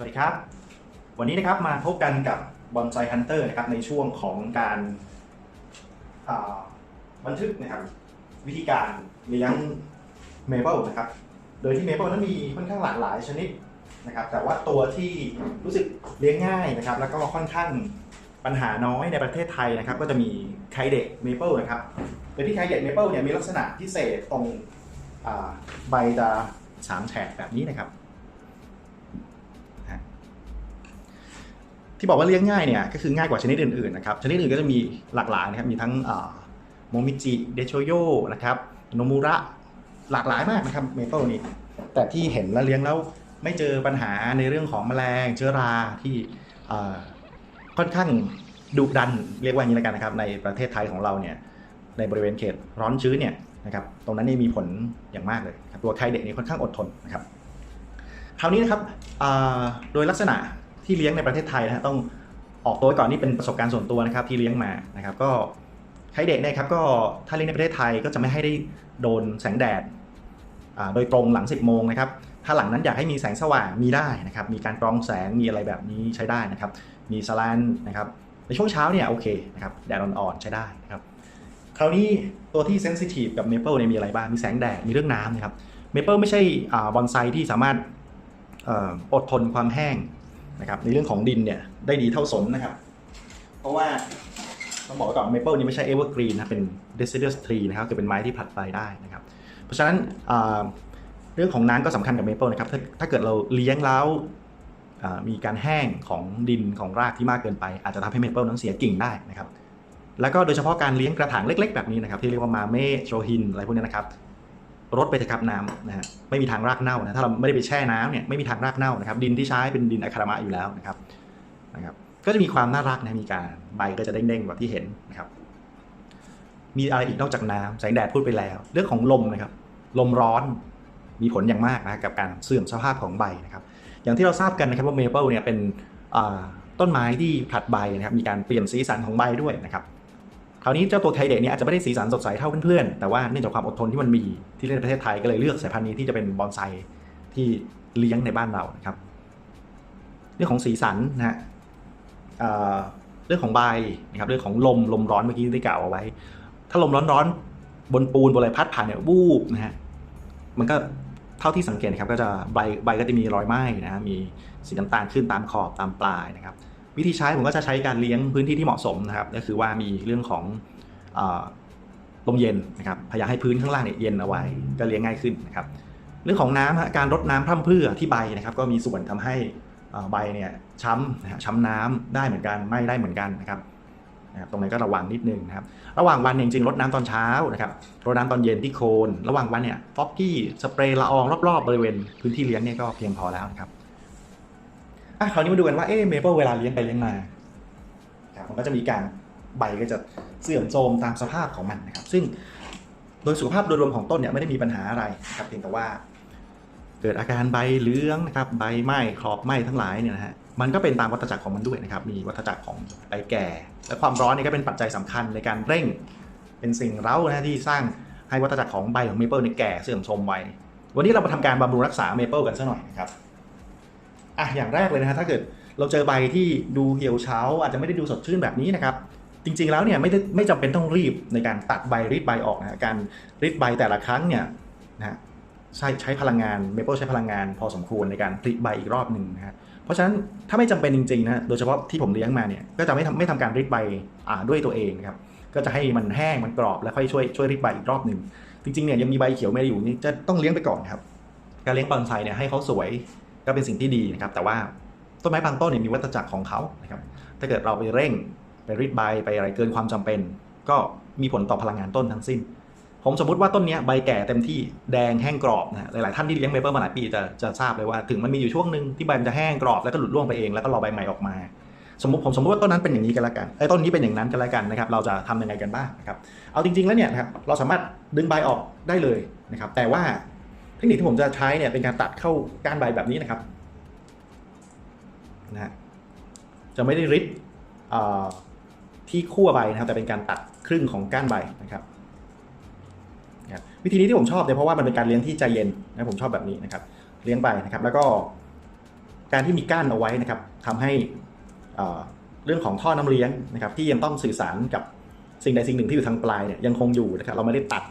วัสดีครับ วันนี้นะครับมาพบกันกับบอนไซฮันเตอร์นะครับในช่วงของการาบันทึกนะครับวิธีการเลี้ยงเมเปิลนะครับ โดยที่เมเปิลนั้นมีค่อนข้างหลากหลายชนิดนะครับ แต่ว่าตัวที่รู้สึกเลี้ยงง่ายนะครับ แล้วก็ค่อนข้างปัญหาน้อยในประเทศไทยนะครับ ก็จะมีไคเดะเมเปิลนะครับโดยที่ไคเดะเมเปิลเนี่ยมีลักษณะพิเศษตรงใบจะสามแฉกแบบนี้นะครับ ที่บอกว่าเลี้ยงง่ายเนี่ยก็คือง่ายกว่าชนิดอื่นๆนะครับชนิดอื่นก็จะมีหลากหลายนะครับมีทั้งโมมิจิเดโชโยนะครับโนมูระหลากหลายมากนะครับเมเปิลนี่แต่ที่เห็นแล้วเลี้ยงแล้วไม่เจอปัญหาในเรื่องของแมลงเชื้อราที่ค่อนข้างดุดันเรียกว่าอย่างนี้แล้วกันนะครับในประเทศไทยของเราเนี่ยในบริเวณเขตร้อนชื้นเนี่ยนะครับตรงนั้นนี่มีผลอย่างมากเลยครับตัวไข่เด็กนี่ค่อนข้างอดทนนะครับคราวนี้นะครับโดยลักษณะ ที่เลี้ยงในประเทศไทยนะฮะต้องออกตัวไว้ก่อนนี่เป็นประสบการณ์ส่วนตัวนะครับที่เลี้ยงมานะครับก็ไข่เด็กเนี่ยครับก็ถ้าเลี้ยงในประเทศไทยก็จะไม่ให้ได้โดนแสงแดดโดยตรงหลัง 10 โมงนะครับ ถ้าหลังนั้นอยากให้มีแสงสว่างมีได้นะครับ มีการกรองแสง มีอะไรแบบนี้ใช้ได้นะครับ มีสแลนนะครับ ในช่วงเช้าเนี่ยโอเคนะครับ แดดอ่อนๆใช้ได้นะครับ คราวนี้ตัวที่เซนซิทีฟกับเมเปิลเนี่ยมีอะไรบ้าง มีแสงแดด มีเรื่องน้ำนะครับ เมเปิลไม่ใช่บอนไซที่สามารถออดทนความแห้ง นะครับในเรื่องของดินเนี่ยได้ดีเท่าสนนะครับ เพราะว่าต้องบอกก่อนเมเปิลนี่ไม่ใช่เอเวอร์กรีนนะเป็น deciduous tree นะครับคือเป็นไม้ที่ผลัดใบได้นะครับ เพราะฉะนั้นเรื่องของน้ำก็สำคัญกับเมเปิลนะครับถ้าถ้าเกิดเราเลี้ยงแล้วมีการแห้งของดินของรากที่มากเกินไป อาจจะทำให้เมเปิลนั้นเสียกิ่งได้นะครับแล้วก็โดยเฉพาะการเลี้ยงกระถางเล็ก ๆ แบบนี้นะครับที่เรียกว่ามาเม่โชฮินอะไรพวกนี้นะครับ รดไปเถอะครับน้ำนะฮะไม่มีทางรากเน่านะถ้าเราไม่ได้ไปแช่น้ำเนี่ยไม่มีทางรากเน่านะครับ ดินที่ใช้เป็นดินอะคารามะอยู่แล้วนะครับนะครับ ก็จะมีความน่ารักนะมีการใบก็จะเด้งๆแบบที่เห็นนะครับ มีอะไรอีกนอกจากน้ำแสงแดดพูดไปแล้ว เรื่องของลมนะครับ ลมร้อนมีผลอย่างมากนะกับการเสื่อมสภาพของใบนะครับ อย่างที่เราทราบกันนะครับว่าเมเปิลเนี่ยเป็นต้นไม้ที่ผลัดใบนะครับ มีการเปลี่ยนสีสันของใบด้วยนะครับ คราวนี้เจ้าตัวไคเดะเนี่ยอาจจะไม่ได้สีสันสดใสเท่าเพื่อนๆ แต่ว่าเนื่องจากความอดทนที่มันมีที่ในประเทศไทยก็เลยเลือกสายพันธุ์นี้ที่จะเป็นบอนไซที่เลี้ยงในบ้านเรานะครับ เรื่องของสีสันนะฮะเรื่องของใบนะครับเรื่องของลมลมร้อนเมื่อกี้ได้กล่าวเอาไว้ ถ้าลมร้อนๆบนปูนบนอะไรพัดผ่านเนี่ยวูบนะฮะมันก็เท่าที่สังเกตนะครับก็จะใบใบก็จะมีรอยไหม้นะฮะมีสีน้ำตาลขึ้นตามขอบตามปลายนะครับ วิธีใช้ผมก็จะใช้การเลี้ยงพื้นที่ที่เหมาะสมนะครับ ก็คือว่ามีเรื่องของอลมเย็นนะครับพยายามให้พื้นข้างล่างเนี่ยเย็นเอาไว้ก็เลี้ยงง่ายขึ้นนะครับ เรื่องของน้ำการรดน้ำพร่ำเพรื่อที่ใบนะครับ ก็มีส่วนทำให้ใบเนี่ยช้ำนะช้ำน้ำได้เหมือนกันไม่ได้เหมือนกันนะครับตรงนี้ก็ระวังนิดนึงนะครับ ระหว่างวันจริงๆรดน้ำตอนเช้านะครับรดน้ำตอนเย็นที่โคน ระหว่างวันเนี่ยฟอกกี้สเปรย์ละอองรอบๆบริเวณพื้นที่เลี้ยงเนี่ยก็เพียงพอแล้วนะครับ อะคราวนี้มาดูกันว่าเอ๊ะเมเปิลเวลาเลี้ยงไปเลี้ยงมาครับมันก็จะมีการใบก็จะเสื่อมโทรมตามสภาพของมันนะครับ ซึ่งโดยสุขภาพโดยรวมของต้นเนี่ยไม่ได้มีปัญหาอะไรนะครับเพียงแต่ว่า เกิดอาการใบเหลืองนะครับใบไหม้ขอบไหม้ทั้งหลายเนี่ยนะฮะมันก็เป็นตามวัฏจักรของมันด้วยนะครับ มีวัฏจักรของใบแก่ และความร้อนนี่ก็เป็นปัจจัยสำคัญในการเร่ง เป็นสิ่งเร้านะที่สร้างให้วัฏจักรของใบของเมเปิลเนี่ยแก่เสื่อมโทรมไววันนี้เรามาทำการบำรุงรักษาเมเปิลกันสักหน่อยนะครับ อะอย่างแรกเลยนะฮะถ้าเกิดเราเจอใบที่ดูเหี่ยวเฉาอาจจะไม่ได้ดูสดชื่นแบบนี้นะครับจริงๆแล้วเนี่ยไม่ได้ไม่จำเป็นต้องรีบในการตัดใบรีดใบออกนะการรีดใบแต่ละครั้งเนี่ยนะฮะใช้ใช้พลังงานเมเปิลใช้พลังงานพอสมควรในการผลิใบอีกรอบหนึ่งนะฮะเพราะฉะนั้นถ้าไม่จำเป็นจริงๆนะโดยเฉพาะที่ผมเลี้ยงมาเนี่ยก็จะไม่ทำไม่ทำการรีดใบอ่าด้วยตัวเองครับก็จะให้มันแห้งมันกรอบแล้วค่อยช่วยช่วยรีดใบอีกรอบหนึ่งจริงๆเนี่ยยังมีใบเขียวไม่อยู่นี่จะต้องเลี้ยงไปก่อนครับ การเลี้ยงบอนไซเนี่ยให้เขาสวย ก็เป็นสิ่งที่ดีนะครับ แต่ว่าต้นไม้บางต้นเนี่ยมีวัฏจักรของเขานะครับ ถ้าเกิดเราไปเร่งไปรีดใบไปอะไรเกินความจำเป็น ก็มีผลต่อพลังงานต้นทั้งสิ้น ผมสมมติว่าต้นนี้ใบแก่เต็มที่แดงแห้งกรอบนะหลาย ๆ ท่านที่เลี้ยงเมเปิลมาหลายปีจะจะทราบเลยว่าถึงมันมีอยู่ช่วงหนึ่งที่ใบมันจะแห้งกรอบแล้วก็หลุดร่วงไปเองแล้วก็รอใบใหม่ออกมา สมมติผมสมมติว่าต้นนั้นเป็นอย่างนี้กันล้วกันไอ้ต้นนี้เป็นอย่างนั้นกันล้วกันนะครับเราจะทำยังไงกันบ้างนะครับเอาจริง ๆ แล้วเนี่ยนะครับเราสามารถดึงใบออกได้เลยนะครับแต่ว่า เทคนิคที่ผมจะใช้เนี่ยเป็นการตัดเข้าก้านใบแบบนี้นะครับนะฮะจะไม่ได้ริดที่ขั้วใบนะครับ แต่เป็นการตัดครึ่งของก้านใบนะครับนะวิธีนี้ที่ผมชอบเนี่ยเพราะว่ามันเป็นการเลี้ยงที่ใจเย็นนะผมชอบแบบนี้นะครับ เลี้ยงไปนะครับ แล้วก็การที่มีก้านเอาไว้นะครับทำให้เรื่องของท่อน้ำเลี้ยงนะครับ ที่ยังต้องสื่อสารกับสิ่งใดสิ่งหนึ่งที่อยู่ทางปลายเนี่ยยังคงอยู่นะครับ เราไม่ได้ตัด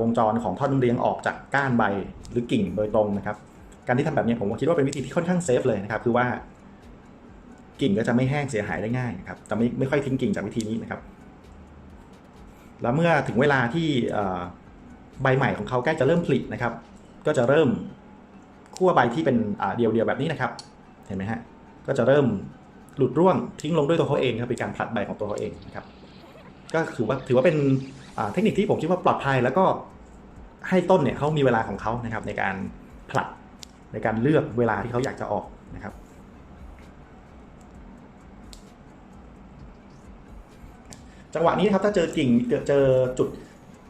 วงจรของท่อนเลี้ยงออกจากก้านใบหรือกิ่งโดยตรงนะครับ การที่ทำแบบนี้ผมคิดว่าเป็นวิธีที่ค่อนข้างเซฟเลยนะครับ คือว่า กิ่งก็จะไม่แห้งเสียหายได้ง่ายนะครับจะไม่ไม่ค่อยทิ้งกิ่งจากวิธีนี้นะครับ แล้วเมื่อถึงเวลาที่ใบใหม่ของเขาใกล้จะเริ่มผลินะครับ ก็จะเริ่มขั้วใบที่เป็นเดียวๆแบบนี้นะครับ เห็นไหมฮะก็จะเริ่มหลุดร่วงทิ้งลงด้วยตัวเขาเองครับเป็นการผลัดใบของตัวเขาเองนะครับ ก็ถือว่าถือว่าเป็น เทคนิคที่ผมคิดว่าปลอดภัยแล้วก็ให้ต้นเนี่ยเขามีเวลาของเขานะครับในการผลัดในการเลือกเวลาที่เขาอยากจะออกนะครับจังหวะนี้นะครับถ้าเจอกิ่งเจอจุด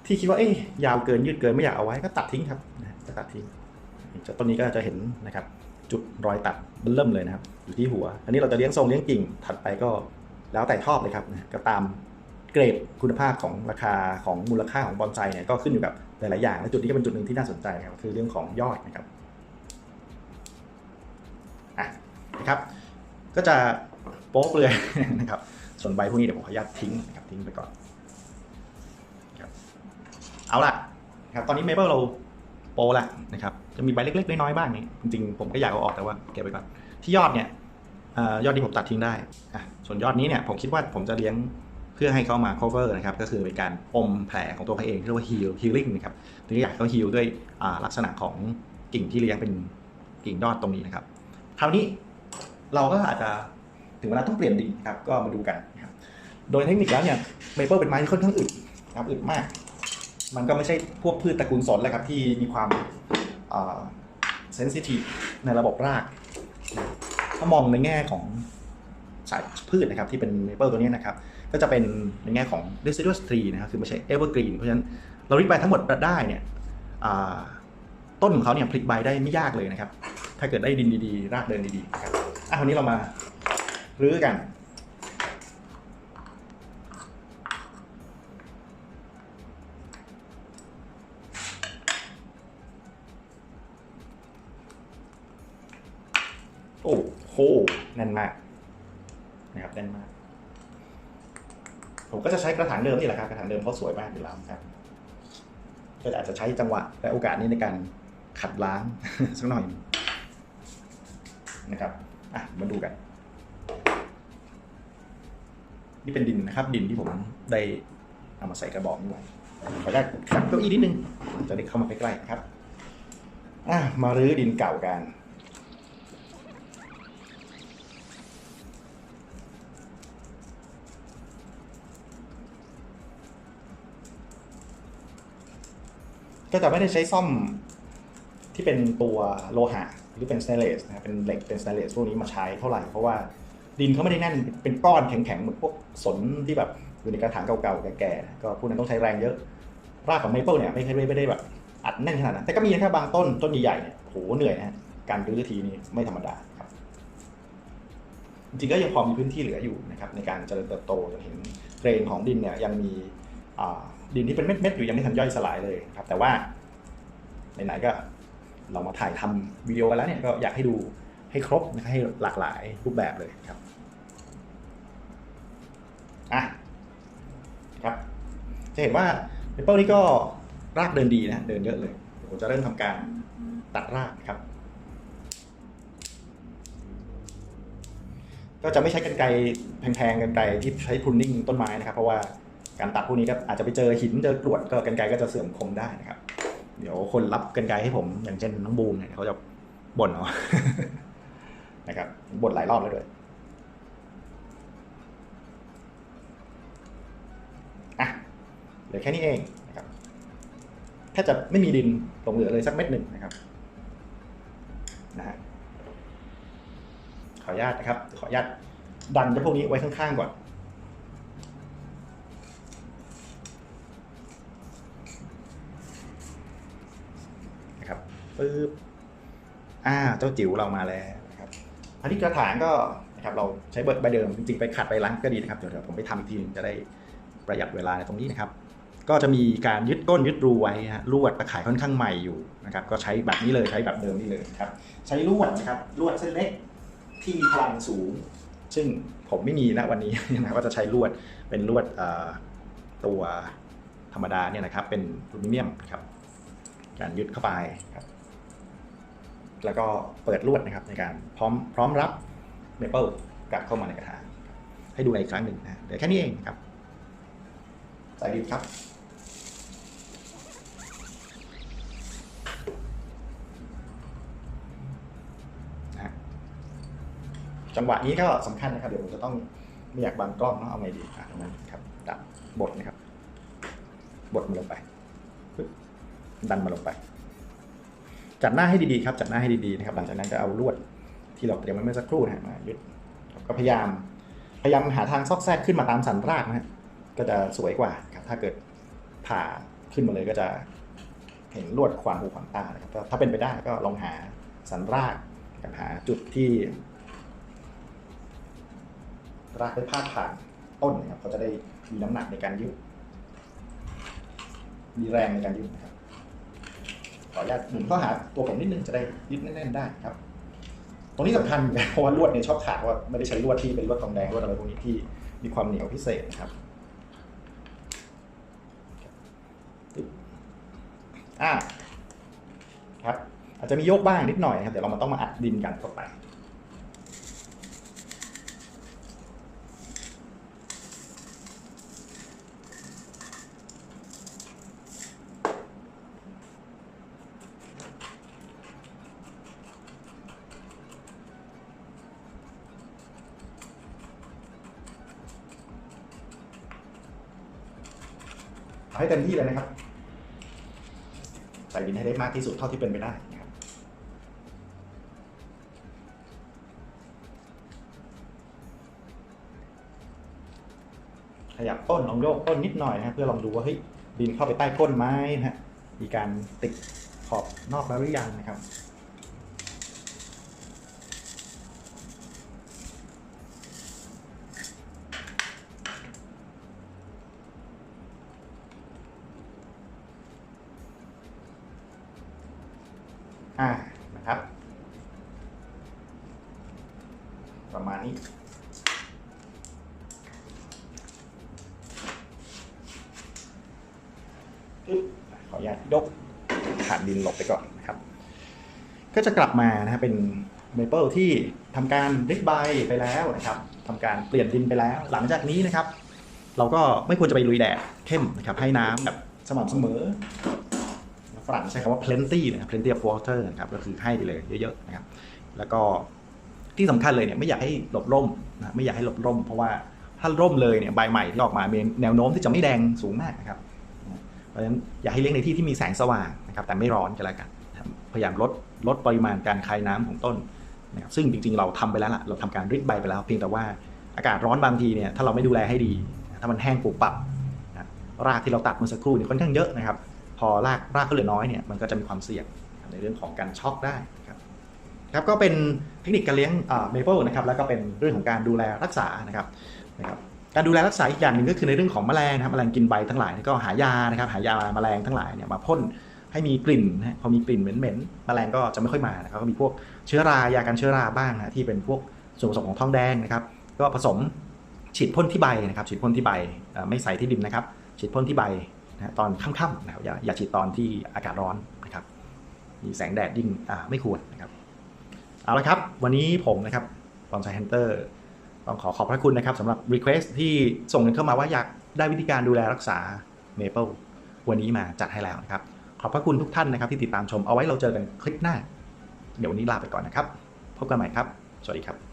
ที่คิดว่าเอ๊ยยาวเกินยืดเกินไม่อยากเอาไว้ก็ตัดทิ้งครับจะตัดทิ้งจากต้นนี้ก็จะเห็นนะครับ จุดรอยตัดเริ่มเลยนะครับ อยู่ที่หัว อันนี้เราจะเลี้ยงทรงเลี้ยงกิ่งถัดไปก็แล้วแต่ชอบเลยครับก็ตาม เกรดคุณภาพของราคาของมูลค่าของบอนไซเนี่ยก็ขึ้นอยู่กับหลายๆอย่างและจุดนี้ก็เป็นจุดหนึ่งที่น่าสนใจครับคือเรื่องของยอดนะครับอะนะครับ ก็จะโป๊กเลยนะครับ ส่วนใบพวกนี้เดี๋ยวผมขออนุญาตทิ้งนะครับทิ้งไปก่อนครับเอาละนะครับตอนนี้เมเปิลเราโปรละนะครับจะมีใบเล็กๆน้อยๆบ้างนี่จริงๆผมก็อยากเอาออกแต่ว่าเก็บไว้ก่อนที่ยอดเนี่ยอยอดที่ผมตัดทิ้งได้อะส่วนยอดนี้เนี่ยผมคิดว่าผมจะเลี้ยง พื่อให้เขามา cover นะครับก็คือเป็นการอมแผลของตัวเขาเองที่เรียกว่า heal healing นะครับหรืออยากให้เขา heal ด้วยลักษณะของกิ่งที่เลี้ยงเป็นกิ่งยอดตรงนี้นะครับ คราวนี้เราก็อาจจะถึงเวลาต้องเปลี่ยนดินนะครับก็มาดูกันนะครับโดยเทคนิคแล้วเนี่ยเมเปิลเป็นไม้ที่ค่อนข้างอึดนะครับอึดมาก มันก็ไม่ใช่พวกพืชตระกูลสนแหละครับที่มีความเซนซิทีฟในระบบราก ถ้ามองในแง่ของสายพืชนะครับที่เป็นเมเปิลตัวนี้นะครับ ก็จะเป็นในแง่ของ deciduous tree นะครับคือไม่ใช่ evergreen เพราะฉะนั้นเราริบใบทั้งหมดได้เนี่ยต้นของเขาเนี่ยผลิใบได้ไม่ยากเลยนะครับ ถ้าเกิดได้ดินดีๆ รากเดินดีๆครับอะวันนี้เรามารื้อกันโอ้โหแน่นมากนะครับแน่นมาก ผมก็จะใช้กระถางเดิมนี่แหละครับกระถางเดิมเขาสวยมากอยู่แล้วครับก็อาจจะใช้จังหวะและโอกาสนี้ในการขัดล้างสักหน่อยนะครับอะมาดูกัน นี่เป็นดินนะครับ ดินที่ผมได้เอามาใส่กระบอกนี้ไว้ขออนุญาตขัดเก้าอี้นิดนึงจะได้เข้ามาใกล้ๆครับอะมารื้อดินเก่ากัน ก็จะไม่ได้ใช้ซ่อมที่เป็นตัวโลหะหรือเป็นสเตนเลสนะครับเป็นเหล็กเป็นสเตนเลสพวกนี้มาใช้เท่าไหร่เพราะว่าดินเขาไม่ได้แน่นเป็นก้อนแข็งๆเหมือนพวกสนที่แบบอยู่ในกระถางเก่าๆแก่ๆก็พวกนั้นต้องใช้แรงเยอะ รากของเมเปิลเนี่ยไม่ไม่ไม่ได้แบบอัดแน่นขนาดนั้นแต่ก็มีแค่บางต้นต้นใหญ่ๆเนี่ยโหเหนื่อยนะฮะการรื้อทีนี้ไม่ธรรมดาครับจริงๆก็ยังพอมีพื้นที่เหลืออยู่นะครับในการเจริญเติบโตจะเห็นเกรนของดินเนี่ยยังมีอ่า ดินที่เป็นเม็ดๆอยู่ยังไม่ทันย่อยสลายเลยครับ แต่ว่าไหนๆก็เรามาถ่ายทำวิดีโอกันแล้วเนี่ยก็อยากให้ดูให้ครบนะครับให้หลากหลายรูปแบบเลยครับอะครับ จะเห็นว่าเปเปิลนี่ก็รากเดินดีนะ เดินเยอะเลยผมจะเริ่มทำการตัดรากครับ ก็จะไม่ใช้กันไกรแพงๆกันไกรที่ใช้พรุนนิ่งต้นไม้นะครับ เพราะว่า การตัดพวกนี้ก็อาจจะไปเจอหินเจอกรวดก็กันไกรก็จะเสื่อมคมได้นะครับ เดี๋ยวคนรับกันไกรให้ผมอย่างเช่นน้องบูมเนี่ยเขาจะบ่นเอานะครับบ่นหลายรอบแล้วด้วยอะเหลือแค่นี้เองนะครับถ้าจะไม่มีดินหลงเหลือเลยสักเม็ดหนึ่งนะครับนะฮะขออนุญาตนะครับ ขออนุญาตดันเจ้าพวกนี้ไว้ข้างๆก่อน นะครับ ปึ๊บอ่าเจ้าจิ๋วเรามาแล้วนะครับอันนี้กระถางก็นะครับเราใช้เบิร์ดใบเดิมจริงๆไปขัดไปล้างก็ดีนะครับเดี๋ยวผมไปทำอีกทีนึงจะได้ประหยัดเวลาในตรงนี้นะครับ ก็จะมีการยึดก้นยึดรูไว้ฮะลวดตะข่ายค่อนข้างใหม่อยู่นะครับก็ใช้แบบนี้เลยใช้แบบเดิมนี่เลยครับใช้ลวดนะครับลวดเส้นเล็กที่มีพลังสูง ซึ่งผมไม่มีนะวันนี้นะก็จะใช้ลวดเป็นลวดตัวธรรมดาเนี่ยนะครับเป็นอลูมิเนียมครับการยึดเข้าไปครับ แล้วก็เปิดลวดนะครับในการพร้อมพร้อมรับเมเปิลกลับเข้ามาในกระถางให้ดูอีกครั้งหนึ่งนะเดี๋ยวแค่นี้เองครับใส่ดินครับนะฮะจังหวะนี้ก็สำคัญนะครับ เดี๋ยวผมจะต้องไม่อยากบังกล้องเนาะเอาไงดีอะตรงนั้นครับดันบดนะครับบดมันลงไปปึ๊บดันมาลงไป จัดหน้าให้ดีๆครับจัดหน้าให้ดีๆนะครับหลังจากนั้นก็เอาลวดที่เราเตรียมไว้เมื่อสักครู่นะมายึดก็พยายามพยายามหาทางซอกแซกขึ้นมาตามสันรากนะฮะก็จะสวยกว่าครับถ้าเกิดผ่าขึ้นมาเลยก็จะเห็นลวดขวางหูขวางตานะครับถ้าเป็นไปได้ก็ลองหาสันรากกับหาจุดที่ รากได้พาดผ่านต้นนะครับเขาจะได้มีน้ำหนักในการยึดมีแรงในการยึดนะครับ ขออนุญาตหมุนข้อหาตัวผมนิดนึงจะได้ยึดแน่นๆได้ครับ ตรงนี้สำคัญเหมือนกันเพราะว่าลวดเนี่ยชอบขาดว่าไม่ได้ใช้ลวดที่เป็นลวดทองแดงลวดอะไรพวกนี้ที่มีความเหนียวพิเศษนะครับปึ๊บอ่าครับ อาจจะมีโยกบ้างนิดหน่อยนะครับเดี๋ยวเรามาต้องมาอัดดินกันเข้าไป ให้เต็มที่เลยนะครับ ใส่ดินให้ได้มากที่สุดเท่าที่เป็นไปได้นะครับขยับต้นลองโยกต้นนิดหน่อยนะครับเพื่อลองดูว่าเฮ้ยดินเข้าไปใต้ก้นไหมนะฮะมีการติดขอบนอกแล้วหรือยังนะครับ อ่านะครับ ประมาณนี้ขออนุญาตยกฐานดินหลบไปก่อนนะครับ ก็จะกลับมานะฮะเป็นเมเปิลที่ทำการริดใบไปแล้วนะครับทำการเปลี่ยนดินไปแล้ว หลังจากนี้นะครับ เราก็ไม่ควรจะไปลุยแดดเข้มนะครับ ให้น้ำแบบสม่ำเสมอฝรั่งใช้คำว่า plenty นะครับ plenty of water นะครับ ก็คือให้ไปเลยเยอะๆนะครับ แล้วก็ ที่สำคัญเลยเนี่ยไม่อยากให้หลบร่มนะไม่อยากให้หลบร่ม เพราะว่าถ้าร่มเลยเนี่ยใบใหม่ที่ออกมามีแนวโน้มที่จะไม่แดงสูงมากนะครับเพราะฉะนั้นอยากให้เลี้ยงในที่ที่มีแสงสว่างนะครับแต่ไม่ร้อนก็แล้วกัน พยายามลดลดปริมาณการคายน้ำของต้นนะครับซึ่งจริงๆ เราทำไปแล้วล่ะเราทำการริดใบไปแล้ว เพียงแต่ว่าอากาศร้อนบางทีเนี่ยถ้าเราไม่ดูแลให้ดี ถ้ามันแห้งปุบปับนะรากที่เราตัดเมื่อสักครู่เนี่ยค่อนข้างเยอะนะครับ พอรากรากเขาเหลือน้อยเนี่ยมันก็จะมีความเสี่ยงในเรื่องของการช็อกได้ ครับก็เป็นเทคนิคการเลี้ยงเมเปิลนะครับแล้วก็เป็นเรื่องของการดูแลรักษานะครับนะครับการดูแลรักษาอีกอย่างหนึ่งก็คือในเรื่องของแมลงนะครับแมลงกินใบทั้งหลายก็หายานะครับหายาแมลงทั้งหลายเนี่ยมาพ่นให้มีกลิ่นนะพอมีกลิ่นเหม็นๆแมลงก็จะไม่ค่อยมานะครับก็มีพวกเชื้อรายากันเชื้อราบ้างนะที่เป็นพวกส่วนผสมของทองแดงนะครับก็ผสมฉีดพ่นที่ใบนะครับฉีดพ่นที่ใบไม่ใส่ที่ดินนะครับฉีดพ่นที่ใบนะตอนค่ำๆนะครับอย่าอย่าฉีดตอนที่อากาศร้อนนะครับมีแสงแดดยิ่งไม่ควรนะครับ เอาละครับ วันนี้ผมนะครับบอลไซฮันเตอร์ต้องขอขอบพระคุณนะครับสำหรับรีเควสที่ส่งกันเข้ามาว่าอยากได้วิธีการดูแลรักษาเมเปิลวันนี้มาจัดให้แล้วนะครับ ขอบพระคุณทุกท่านนะครับที่ติดตามชมเอาไว้เราเจอกันคลิปหน้า เดี๋ยววันนี้ลาไปก่อนนะครับ พบกันใหม่ครับ สวัสดีครับ